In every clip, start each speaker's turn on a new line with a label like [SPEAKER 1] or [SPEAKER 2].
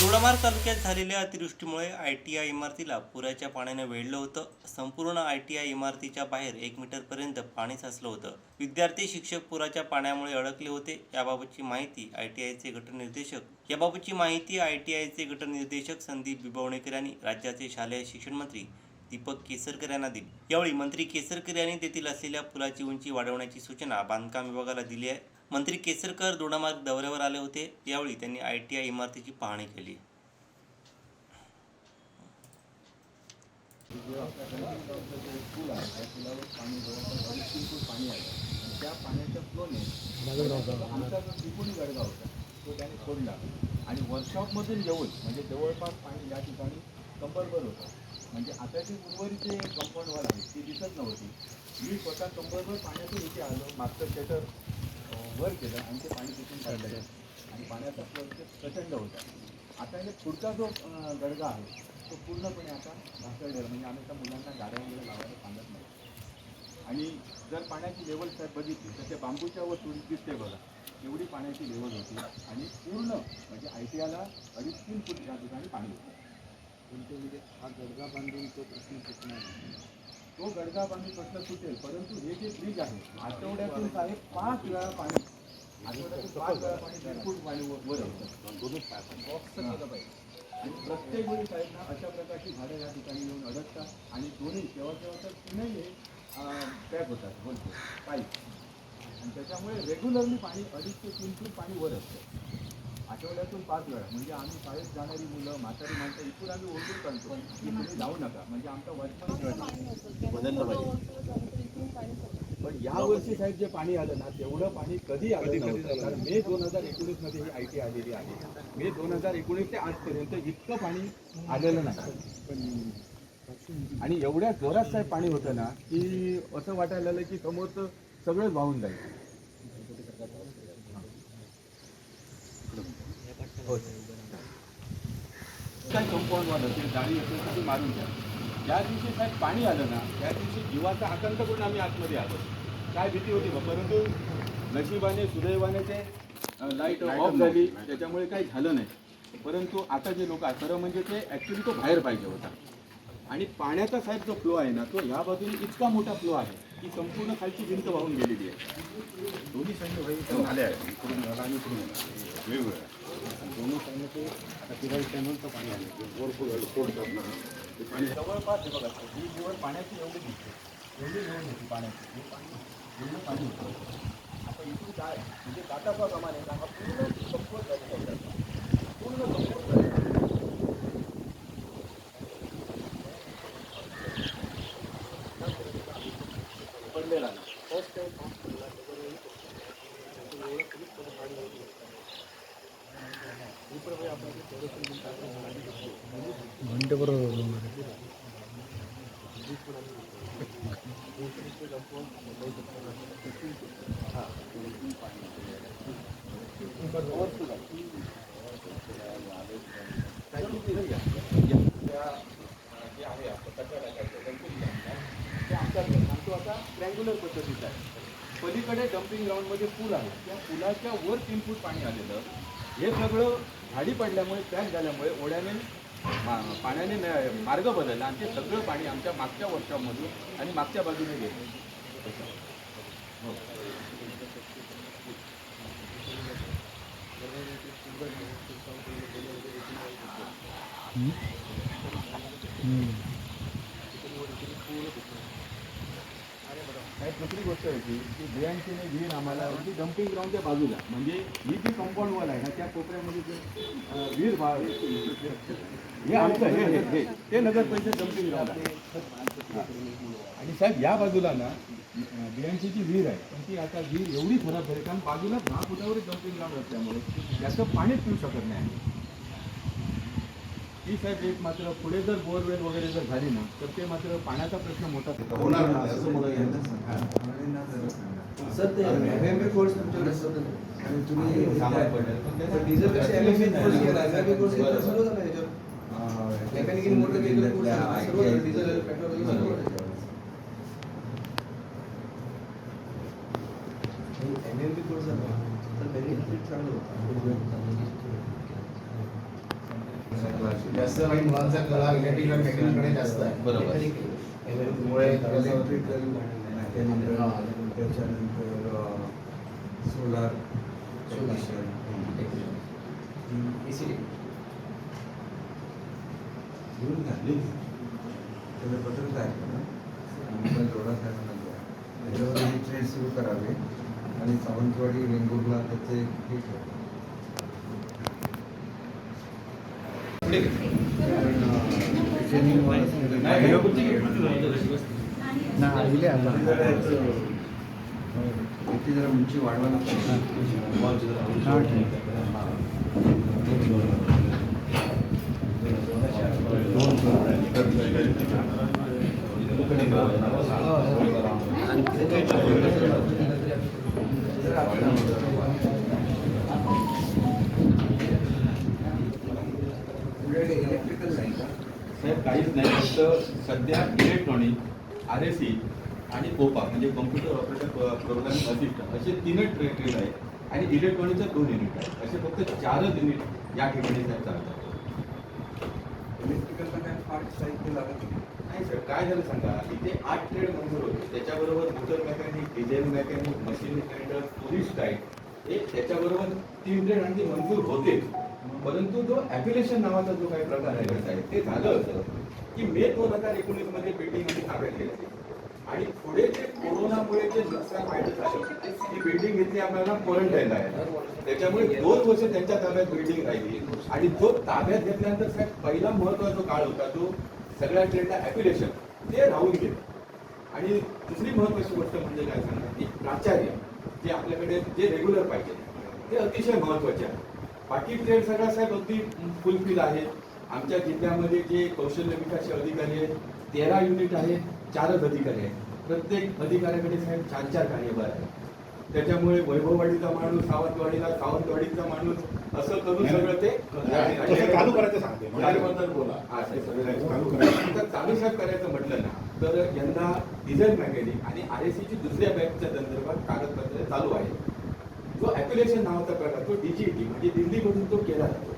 [SPEAKER 1] दोडामार्ग तालुक्यात झालेल्या अतिवृष्टीमुळे आय टी आय इमारतीला पुराच्या पाण्याने वेढलं होतं. संपूर्ण आय टी आय इमारतीच्या बाहेर एक मीटरपर्यंत पाणी साचलं होतं. विद्यार्थी शिक्षक पुराच्या पाण्यामुळे अडकले होते. याबाबतची माहिती आय टी आयचे गटनिर्देशक याबाबतची माहिती आय टी आयचे गटनिर्देशक संदीप बिबवणेकर यांनी राज्याचे शालेय शिक्षण मंत्री दीपक केसरकर यांना दिली. यावेळी मंत्री केसरकर यांनी तेथील असलेल्या पुलाची उंची वाढवण्याची सूचना बांधकाम विभागाला दिली आहे. मंत्री केसरकर दोडामार्ग दौऱ्यावर आले होते. यावेळी त्यांनी आय टी आय इमारतीची पाहणी केली.
[SPEAKER 2] त्या पुलावर पाणी पाणी आलं त्या पाण्याच्या फ्लोने आमचा जो त्रिकोणी गडगा होता तो त्याने फोडला आणि वर्कशॉपमधून येऊन म्हणजे जवळपास पाणी या ठिकाणी कंबरभर होतं. म्हणजे आता जी उर्वरित जे कंपाऊंड वॉल आहे ती दिसत नव्हती. मी स्वतः कंबरभर पाण्यातून इथे आलो मागचं शटर वर केलं आणि ते पाणी तिथून काढलं. आणि पाण्याचा फ्लो प्रचंड होता. आता हे पुढचा जो गडगा आहे तो पूर्णपणे आता घासळलेला म्हणजे आम्ही त्या मुलांना गाड्या वगैरे लावायला सांगत नाही. आणि जर पाण्याची लेवल साहेब बघितली तर त्या बांबूच्या वर थोडी दिसते बघा. एवढी पाण्याची लेवल होती. आणि पूर्ण म्हणजे आय टी आयला अडीच तीन फूट या ठिकाणी पाणी होतं.
[SPEAKER 3] म्हणजे हा गडगा बांधून तो प्रश्न सुटणार
[SPEAKER 2] तो गडगा पाणी प्रश्न सुटेल परंतु हे जे ब्रिज आहे आठवड्यातून साहेब पाच वेळा पाणी आठवड्यातून पाच वेळा पाणी दीड फूट पाणी वर वर येतं. पाहिजे आणि प्रत्येक वेळी साहेब ना अशा प्रकारची झाडं या ठिकाणी येऊन अडकतात आणि दोन्ही तेव्हा तेव्हा तर तीनही पॅक होतात बोलतो पाईप आणि त्याच्यामुळे रेग्युलरली पाणी अडीच ते तीन फूट पाणी वर असतं. आठवड्यातून पाच वेळा. म्हणजे आम्ही शाळेत जाणारी मुलं म्हातारी माणसं इथून आम्ही काढतो की तुम्ही जाऊ नका. म्हणजे आमचा
[SPEAKER 3] बदललं पाहिजे.
[SPEAKER 2] पण या वर्षी साहेब जे पाणी आलं ना तेवढं पाणी कधी आलं. कारण मे दोन हजार एकोणीसमध्ये ही आय टी आलेली आहे. मे दोन हजार एकोणीस ते आजपर्यंत इतकं पाणी आलेलं नाही. आणि एवढ्या जोरात साहेब पाणी होतं ना की असं वाटायला लागलं की समोरचं सगळंच वाहून जाईल. कंपाऊंड असेल तर ती मारून द्या. ज्या दिवशी साहेब पाणी आलं ना त्या दिवशी जीवाचा आतंक करून आम्ही आतमध्ये आलो. काय भीती होती बा? परंतु नशिबाने सुदैवाने ते लाइट ऑफ झाली. त्याच्यामुळे काही झालं नाही. परंतु आता जे लोक आहेत खरं म्हणजे ते ॲक्च्युली तो बाहेर पाहिजे होता. आणि पाण्याचा साहेब जो फ्लो आहे ना तो ह्या बाजूने इतका मोठा फ्लो आहे की संपूर्ण खालची भिंत वाहून गेलेली आहे.
[SPEAKER 3] दोन्ही इकडून आले आहे वेगवेगळ्या. दोन्ही साईडने ते आता फिरायला स्टँडवरचं पाणी आलं. वर फुल सोडतात ना ते पाणी
[SPEAKER 2] जवळपास हे बघा ही निवड पाण्याची एवढी दिसते एवढी निवड होती पाण्याची. पाणी एवढं पाणी होतं. आता इथून काय म्हणजे काटाचा प्रमाणे हा पूर्ण कमकुवत झालेला आहे. पूर्ण कमकुवत झालेला आहे. पडलेला नाही. फर्स्ट टाइम पाऊस पडला त्याच्यावेळी जे आहे आपलं कचरा टाकायचं डम्पिंग ते आमच्याकडे आमचं आता ट्रँग्युलर पद्धतीचा आहे पलीकडे डम्पिंग ग्राउंडमध्ये पूल आहे. त्या पुलाच्या वर तीन फूट पाणी आलेलं. हे सगळं झाडी पडल्यामुळे पॅक झाल्यामुळे ओढ्याने मा- पाण्याने मार्ग बदलला आणि ते सगळं पाणी आमच्या मागच्या वर्षामधून आणि मागच्या बाजूने गेलं. हो. काय दुसरी गोष्ट होती की बियांशीने विहीर आम्हाला ती डम्पिंग ग्राउंडच्या बाजूला म्हणजे ही जी कंपाऊंड वॉल आहे ना त्या कोपऱ्यामध्ये जे वीर विहीर हे आमचं हे हे हे ते नगर परिषद डम्पिंग ग्राउंड आहे. आणि साहेब या बाजूला ना बियांशीची विहीर आहे पण ती आता विहीर एवढी खराब झाली कारण बाजूला दहा फुटावर डम्पिंग ग्राउंड असल्यामुळे त्याचं पाणीच पिऊ शकत नाही. ही साहेब एक मात्र पुढे जर बोरवेल वगैरे जर झाली ना तर ते मात्र पाण्याचा प्रश्न मोठा
[SPEAKER 3] होणार नाही असं मला यांना
[SPEAKER 4] सर ते एमएमबी कोर्स तुमच्याकडे आणि तुम्ही
[SPEAKER 3] पडलं. पण त्याचं
[SPEAKER 4] डिझेलपेक्षा एमएमबी कोर्स केला कोर्स झालं मेकॅनिकल मोटर केलं कोर्स झाला, सर्व झालं डिझेल पेट्रोल सर्व एमएमबी कोर्स झाला तर बेनिफिट चांगलं होतं. जास्त काही मुलांचा कला इलेक्ट्रिकल मेकॅनिककडे जास्त आहे.
[SPEAKER 2] बरोबर.
[SPEAKER 4] हा.
[SPEAKER 5] त्याच्यानंतर सोलार मोबाईल जोडा त्याच्यावर हे ट्रेड सुरू करावे. आणि सावंतवाडी वेंगुर्ला त्याचे हे ठेवा. कारण, अं, ट्रेनिंग वाला सांगितलं. किती जरा याचं, अं, किती जरा उंची वाढवायला इलेक्ट्रिकल नाही का
[SPEAKER 2] साहेब काहीच नाही. फक्त सध्या इलेक्ट्रॉनिक आर एस सी आणि कोपा म्हणजे कॉम्प्युटर ऑपरेटर प्रोग्रामिंग असिस्टंट असे तीनच ट्रेड ट्रेड आहेत. आणि इलेक्ट्रॉनिकचं दोन युनिट आहेत. असे फक्त चारच युनिट या ठिकाणी साहेब चालतात.
[SPEAKER 5] इलेक्ट्रिकलला काय पार्ट साहित्य लागत नाही.
[SPEAKER 2] सर काय झालं सांगा? इथे आठ ट्रेड मंजूर होते. त्याच्याबरोबर motor mechanic diesel mechanic machine trader police type हे त्याच्याबरोबर तीन ट्रेड आणखी मंजूर होते परंतु जो ॲफिलेशन नावाचा जो काही प्रकार आहे ते झालं होतं. की मे दोन हजार एकोणीसमध्ये बिल्डिंग ताब्यात घेतली आणि पुढे जे कोरोनामुळे जे नुकसान व्हायचं झालं ती बिल्डिंग घेतली आपल्याला क्वारंटाईन आहे त्याच्यामुळे दोन वर्ष त्यांच्या ताब्यात बिल्डिंग राहिली. आणि जो ताब्यात घेतल्यानंतर साहेब पहिला महत्त्वाचा काळ होता तो सगळ्या ट्रेडला ॲप्युलेशन ते राहून गेलं. आणि दुसरी महत्वाची गोष्ट म्हणजे काय सांगणार? की प्राचार्य जे आपल्याकडे जे रेग्युलर पाहिजे ते अतिशय महत्त्वाचे आहे. बाकी ट्रेड सगळ्या साहेब अगदी फुलफिल आहेत. आमच्या जिल्ह्यामध्ये जे कौशल्य विकास अधिकारी आहेत तेरा युनिट आहेत चारच अधिकारी आहेत. प्रत्येक अधिकाऱ्याकडे साहेब चार चार कार्यभार आहेत. त्याच्यामुळे वैभववाडीचा माणूस सावंतवाडीला सावंतवाडीचा माणूस असं करून सगळं ते
[SPEAKER 3] चालू करायचं सांगते.
[SPEAKER 2] बोला.
[SPEAKER 3] चालू
[SPEAKER 2] साहेब करायचं म्हटलं ना तर यंदा डिझेल मेकॅनिक आणि आर एस ची दुसऱ्या बॅचच्या संदर्भात कागदपत्र चालू आहे जो ॲप्युलेशन नावाचा प्रकार तो डीजीटी म्हणजे दिल्लीमधून तो केला जातो.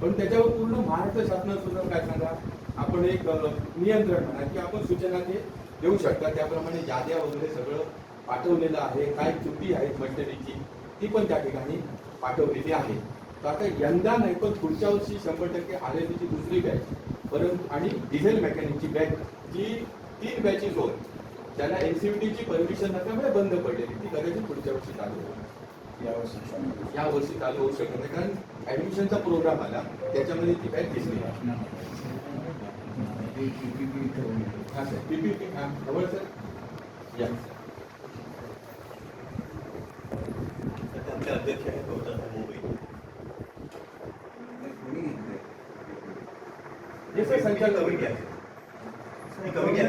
[SPEAKER 2] पण त्याच्यावर पूर्ण महाराष्ट्र शासनात सुद्धा काय सांगा? आपण एक नियंत्रण म्हणा की आपण सूचना ते देऊ शकता. त्याप्रमाणे याद्या वगैरे सगळं पाठवलेलं आहे. काय चुकी आहेत मशिनरीची ती पण त्या ठिकाणी पाठवलेली आहे. तर आता यंदा नाही पण पुढच्या वर्षी शंभर टक्के आर एस दुसरी बॅच परंतु आणि डिझेल मेकॅनिकची बॅच जी तीन बॅचेस होत त्याला एनसीबीटीची परमिशन नसल्यामुळे बंद पडलेली. ती कदाचित पुढच्या वर्षी चालू होईल. या वर्षी चालू होऊ शकत नाही. कारण ऍडमिशनचा प्रोग्राम आला त्याच्यामध्ये ती बॅच
[SPEAKER 5] घ्या.
[SPEAKER 2] हा सर पीपीपी हा जवळ सर या.
[SPEAKER 3] त्यांचे अध्यक्ष आहेत गौतम मुंबई
[SPEAKER 2] हे सर संचालक
[SPEAKER 3] कमी घ्या कमी घ्या